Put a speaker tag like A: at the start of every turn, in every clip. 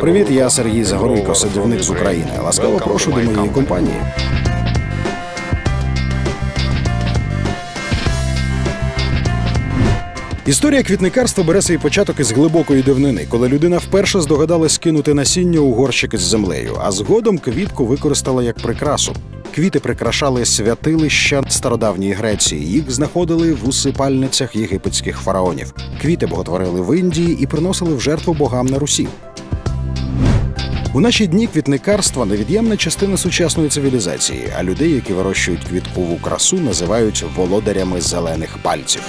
A: Привіт, я Сергій Загоруйко, садівник з України. Ласкаво прошу до моєї компанії. Історія квітникарства бере свій початок із глибокої давнини, коли людина вперше здогадалась кинути насіння у горщик із землею, а згодом квітку використала як прикрасу. Квіти прикрашали святилища стародавньої Греції. Їх знаходили в усипальницях єгипетських фараонів. Квіти боготворили в Індії і приносили в жертву богам на Русі. У наші дні квітникарство невід'ємна частина сучасної цивілізації, а людей, які вирощують квіткову красу, називають володарями зелених пальців.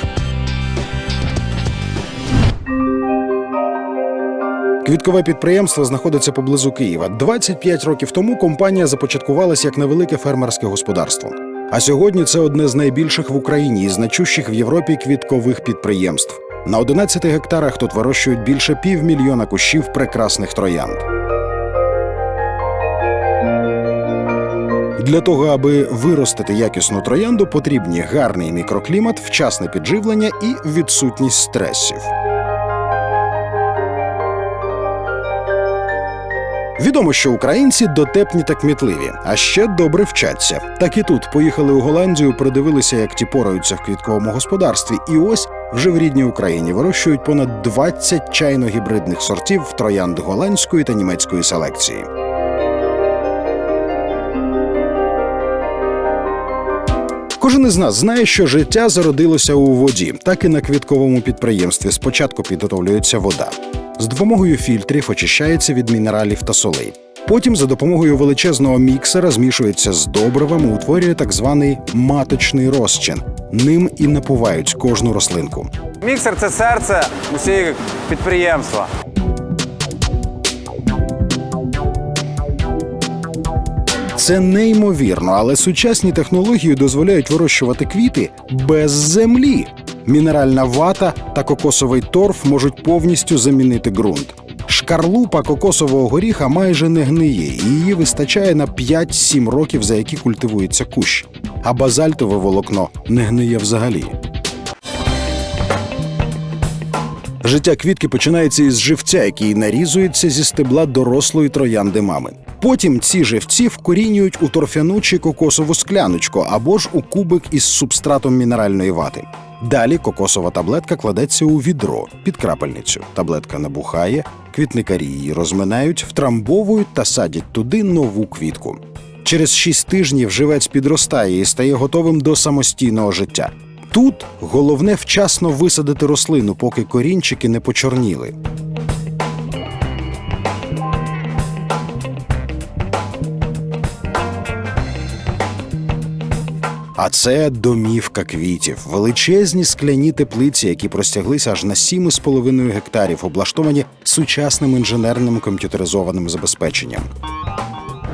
A: Квіткове підприємство знаходиться поблизу Києва. 25 років тому компанія започаткувалася як невелике фермерське господарство. А сьогодні це одне з найбільших в Україні і значущих в Європі квіткових підприємств. На 11 гектарах тут вирощують більше півмільйона кущів прекрасних троянд. Для того, аби виростити якісну троянду, потрібні гарний мікроклімат, вчасне підживлення і відсутність стресів. Відомо, що українці дотепні та кмітливі, а ще добре вчаться. Так і тут поїхали у Голландію, придивилися, як ті пораються в квітковому господарстві, і ось вже в рідній Україні вирощують понад 20 чайно-гібридних сортів троянд голландської та німецької селекції. Кожен із нас знає, що життя зародилося у воді, так і на квітковому підприємстві. Спочатку підготовлюється вода. З допомогою фільтрів очищається від мінералів та солей. Потім за допомогою величезного міксера змішується з добривами, утворює так званий маточний розчин. Ним і напувають кожну рослинку.
B: Міксер це серце усього підприємства.
A: Це неймовірно, але сучасні технології дозволяють вирощувати квіти без землі. Мінеральна вата та кокосовий торф можуть повністю замінити ґрунт. Шкарлупа кокосового горіха майже не гниє, і її вистачає на 5-7 років, за які культивується кущ. А базальтове волокно не гниє взагалі. Життя квітки починається із живця, який нарізується зі стебла дорослої троянди мами. Потім ці живці вкорінюють у торфяну чи кокосову скляночку або ж у кубик із субстратом мінеральної вати. Далі кокосова таблетка кладеться у відро під крапельницю. Таблетка набухає, квітникарі її розминають, втрамбовують та садять туди нову квітку. Через шість тижнів живець підростає і стає готовим до самостійного життя. Тут головне вчасно висадити рослину, поки корінчики не почорніли. А це домівка квітів, величезні скляні теплиці, які простяглися аж на 7,5 гектарів, облаштовані сучасним інженерним комп'ютеризованим забезпеченням.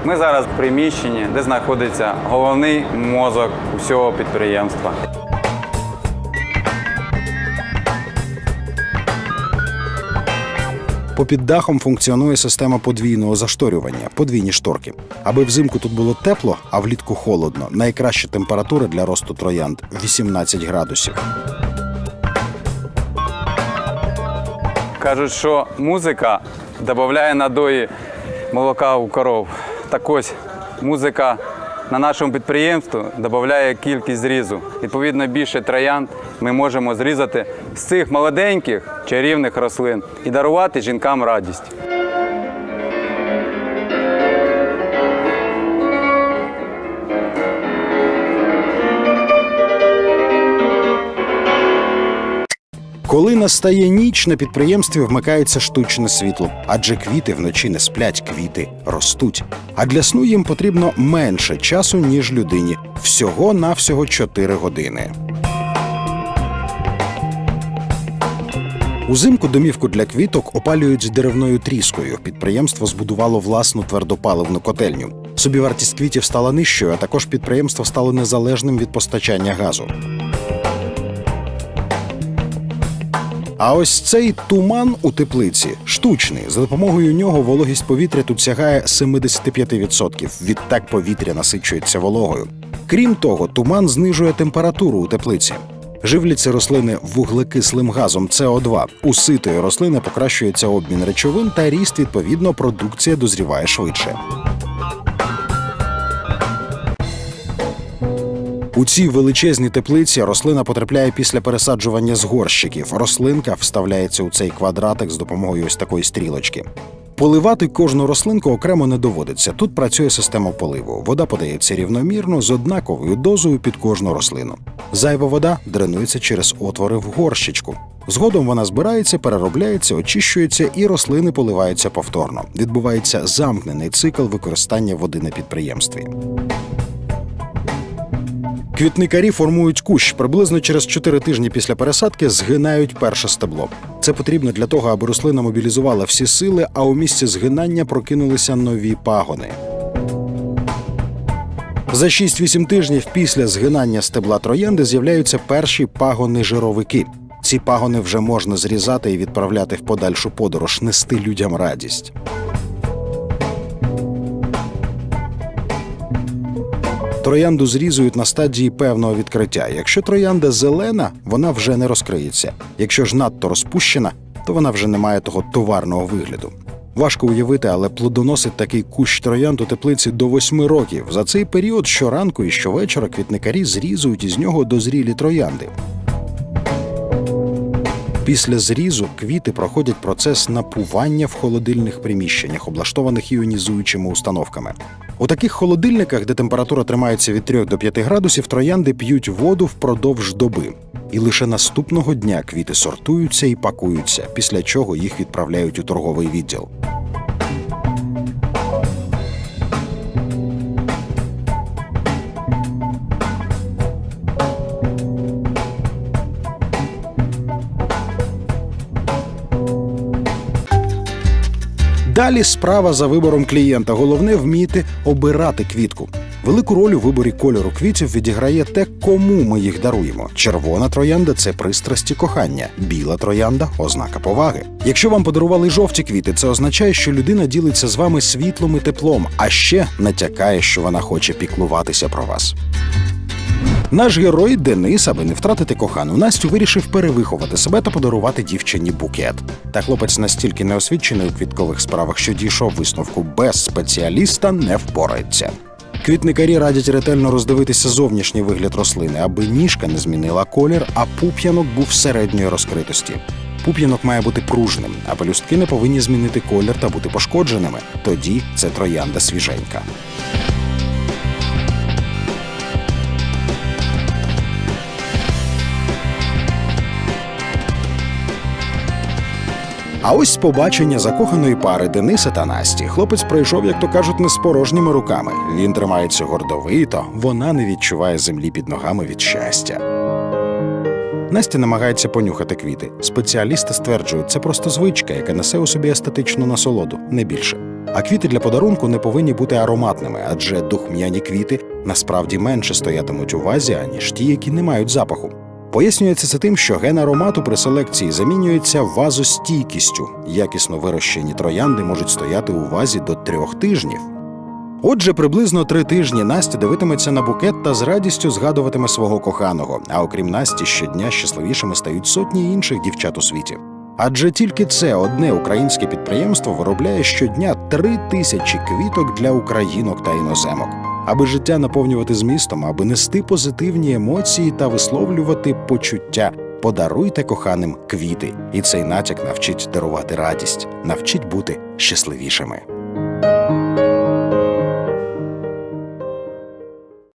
B: Ми зараз в приміщенні, де знаходиться головний мозок усього підприємства.
A: Попід дахом функціонує система подвійного зашторювання, подвійні шторки. Аби взимку тут було тепло, а влітку холодно. Найкраща температура для росту троянд 18 градусів.
B: Кажуть, що музика додає надої молока у коров. Так ось музика на нашому підприємстві додає кількість зрізу. Відповідно, більше троянд ми можемо зрізати з цих молоденьких чарівних рослин і дарувати жінкам радість.
A: Коли настає ніч, на підприємстві вмикається штучне світло, адже квіти вночі не сплять, квіти ростуть. А для сну їм потрібно менше часу, ніж людині всього навсього 4 години. Узимку домівку для квіток опалюють деревною тріскою. Підприємство збудувало власну твердопаливну котельню. Собівартість квітів стала нижчою, а також підприємство стало незалежним від постачання газу. А ось цей туман у теплиці штучний. За допомогою нього вологість повітря тут сягає 75%. Відтак повітря насичується вологою. Крім того, туман знижує температуру у теплиці. Живляться рослини вуглекислим газом СО2. У ситої рослини покращується обмін речовин та ріст, відповідно, продукція дозріває швидше. У цій величезній теплиці рослина потрапляє після пересаджування з горщиків. Рослинка вставляється у цей квадратик з допомогою ось такої стрілочки. Поливати кожну рослинку окремо не доводиться. Тут працює система поливу. Вода подається рівномірно з однаковою дозою під кожну рослину. Зайва вода дренується через отвори в горщичку. Згодом вона збирається, переробляється, очищується і рослини поливаються повторно. Відбувається замкнений цикл використання води на підприємстві. Квітникарі формують кущ. Приблизно через 4 тижні після пересадки згинають перше стебло. Це потрібно для того, аби рослина мобілізувала всі сили, а у місці згинання прокинулися нові пагони. За 6-8 тижнів після згинання стебла троянди з'являються перші пагони-жировики. Ці пагони вже можна зрізати і відправляти в подальшу подорож, нести людям радість. Троянду зрізують на стадії певного відкриття. Якщо троянда зелена, вона вже не розкриється. Якщо ж надто розпущена, то вона вже не має того товарного вигляду. Важко уявити, але плодоносить такий кущ троянд у теплиці до восьми років. За цей період щоранку і щовечора квітникарі зрізують із нього дозрілі троянди. Після зрізу квіти проходять процес напування в холодильних приміщеннях, облаштованих іонізуючими установками. У таких холодильниках, де температура тримається від 3 до 5 градусів, троянди п'ють воду впродовж доби. І лише наступного дня квіти сортуються і пакуються, після чого їх відправляють у торговий відділ. Далі справа за вибором клієнта. Головне вміти обирати квітку. Велику роль у виборі кольору квітів відіграє те, кому ми їх даруємо. Червона троянда це пристрасті кохання, біла троянда ознака поваги. Якщо вам подарували жовті квіти, це означає, що людина ділиться з вами світлом і теплом, а ще натякає, що вона хоче піклуватися про вас. Наш герой Денис, аби не втратити кохану Настю, вирішив перевиховати себе та подарувати дівчині букет. Та хлопець настільки неосвічений у квіткових справах, що дійшов висновку без спеціаліста не впорається. Квітникарі радять ретельно роздивитися зовнішній вигляд рослини, аби ніжка не змінила колір, а пуп'янок був середньої розкритості. Пуп'янок має бути пружним, а пелюстки не повинні змінити колір та бути пошкодженими. Тоді це троянда свіженька. А ось побачення закоханої пари Дениса та Насті. Хлопець пройшов, як то кажуть, не з порожніми руками. Він тримається гордовито, вона не відчуває землі під ногами від щастя. Настя намагається понюхати квіти. Спеціалісти стверджують, це просто звичка, яка несе у собі естетичну насолоду, не більше. А квіти для подарунку не повинні бути ароматними, адже духм'яні квіти насправді менше стоятимуть у вазі, аніж ті, які не мають запаху. Пояснюється це тим, що ген аромату при селекції замінюється вазостійкістю. Якісно вирощені троянди можуть стояти у вазі до трьох тижнів. Отже, приблизно три тижні Настя дивитиметься на букет та з радістю згадуватиме свого коханого. А окрім Насті, щодня щасливішими стають сотні інших дівчат у світі. Адже тільки це одне українське підприємство виробляє щодня три тисячі квіток для українок та іноземок. Аби життя наповнювати змістом, аби нести позитивні емоції та висловлювати почуття. Подаруйте коханим квіти, і цей натяк навчить дарувати радість, навчить бути щасливішими.